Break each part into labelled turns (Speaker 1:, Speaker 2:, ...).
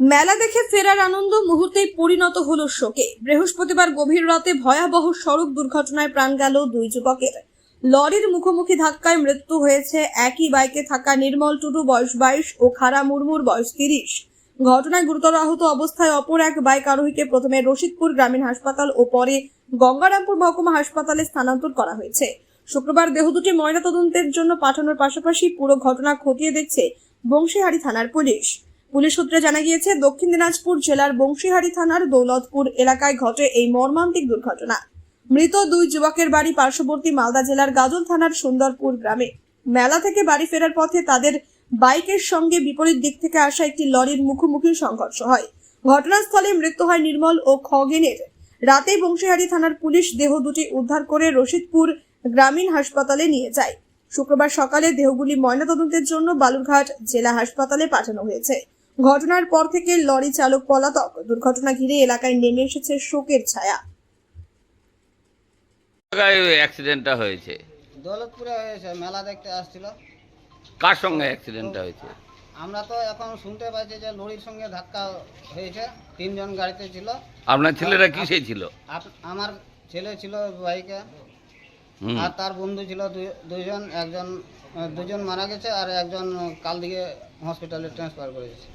Speaker 1: মেলা দেখে ফেরার আনন্দ মুহূর্তেই পরিণত হলো শোকে। বৃহস্পতিবার গভীর রাতে ভয়াবহ সড়ক দুর্ঘটনায় প্রাণ গেল দুই যুবকের। লরির মুখোমুখি ধাক্কায় মৃত্যু হয়েছে একই বাইকে থাকা নির্মল টুডু, বয়স বাইশ, ও খারা মুরমুর, বয়স তিরিশ। ঘটনায় গুরুতর আহত অবস্থায় অপর এক বাইক আরোহীকে প্রথমে রশিদপুর গ্রামীণ হাসপাতাল ও পরে গঙ্গারামপুর মহকুমা হাসপাতালে স্থানান্তর করা হয়েছে। শুক্রবার দেহ দুটি ময়নাতদন্তের জন্য পাঠানোর পাশাপাশি পুরো ঘটনা খতিয়ে দেখছে বংশীহারি থানার পুলিশ। পুলিশ সূত্রে জানা গিয়েছে, দক্ষিণ দিনাজপুর জেলার বংশীহারি থানার দৌলতপুর এলাকায় ঘটে এই মর্মান্তিক দুর্ঘটনা। মৃত দুই যুবকের বাড়ি পার্শ্ববর্তী মালদা জেলার গাজল থানার সুন্দরপুর গ্রামে। মেলা থেকে বাড়ি ফেরার পথে তাদের বাইকের সঙ্গে বিপরীত দিক থেকে আসা একটি লরির মুখোমুখি সংঘর্ষ হয়। ঘটনাস্থলে মৃত্যু হয় নির্মল ও খগেনের। রাতেই বংশীহারি থানার পুলিশ দেহ দুটি উদ্ধার করে রশিদপুর গ্রামীণ হাসপাতালে নিয়ে যায়। শুক্রবার সকালে দেহগুলি ময়নাতদন্তের জন্য বালুরঘাট জেলা হাসপাতালে পাঠানো হয়েছে। ঘটনার পর থেকে লরি চালক পলাতক। দুর্ঘটনা ঘিরে এলাকায় নেমে এসেছে শোকের ছায়া।
Speaker 2: জায়গায় অ্যাক্সিডেন্টটা হয়েছে।
Speaker 3: দৌলতপুরে হয়েছে মেলা দেখতে আসছিল।
Speaker 2: কার সঙ্গে অ্যাক্সিডেন্টটা হয়েছে?
Speaker 3: আমরা তো এখন শুনতে পাচ্ছি যে লরির সঙ্গে ধাক্কা হয়েছে তিনজন গাড়িতে ছিল।
Speaker 2: আপনার ছেলেরা কিসে ছিল?
Speaker 3: আপ- আমার ছেলে ছিল বাইকে।
Speaker 2: হুম।
Speaker 3: আর তার বন্ধু ছিল দুই- দুইজন একজন আহ, দুজন মারা গেছে আর একজন কাল দিকে হসপিটালে ট্রান্সফার করেছে।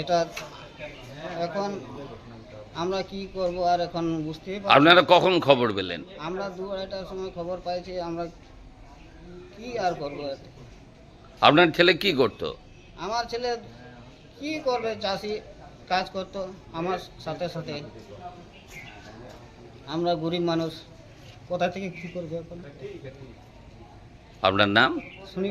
Speaker 3: এটা এখন আমরা কি করব আর এখন পারছি
Speaker 2: আপনারা কখন খবর পেলেন?
Speaker 3: আমরা দু আড়াইটার সময় খবর পাইছি আমরা কি আর করব?
Speaker 2: আপনার ছেলে কি করতো?
Speaker 3: আমার ছেলে কি করবে চাষি কাজ করতো আমার সাথে সাথে। আমরা গরিব মানুষ কোথা থেকে কি করবে এখন?
Speaker 2: আপনার নাম?
Speaker 3: শুনি